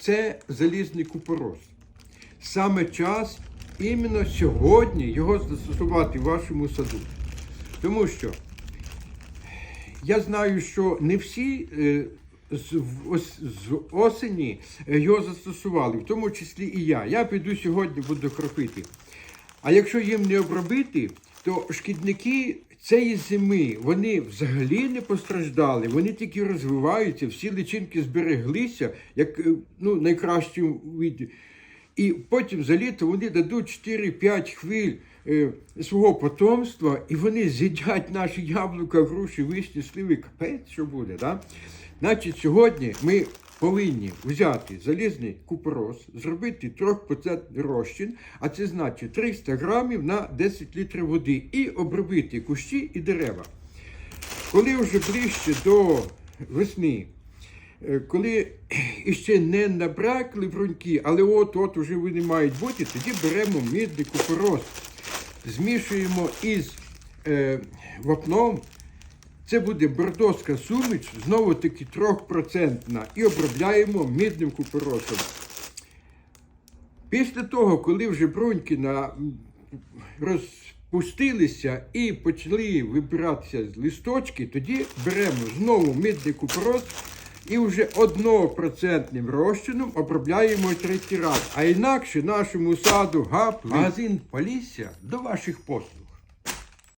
це залізний купорос. Саме час іменно сьогодні його застосувати в вашому саду. Тому що я знаю, що не всі е, з, осені е, його застосували, в тому числі і я. Я піду сьогодні буду кропити. А якщо їм не обробити, то шкідники цієї зими вони взагалі не постраждали, вони тільки розвиваються, всі личинки збереглися, як е, ну, найкращим виді. І потім за літо вони дадуть 4-5 хвиль е, свого потомства, і вони з'їдять наші яблука, груші, вишні, сливи, капець, що буде. Да? Значить, сьогодні ми повинні взяти залізний купорос, зробити 3% розчин, а це значить 300 грамів на 10 літрів води, і обробити кущі і дерева. Коли вже ближче до весни, е, коли іще не набракли бруньки, але от-от уже вони мають бути, тоді беремо мідний купорос, змішуємо із е, вапном. Це буде бордоська суміш, знову таки 3% і обробляємо мідним купоросом. Після того, коли вже бруньки на... розпустилися і почали вибиратися з листочки, тоді беремо знову мідний купорос і вже 1% розчином обробляємо третій раз. А інакше нашому саду гап магазин Полісся до ваших послуг.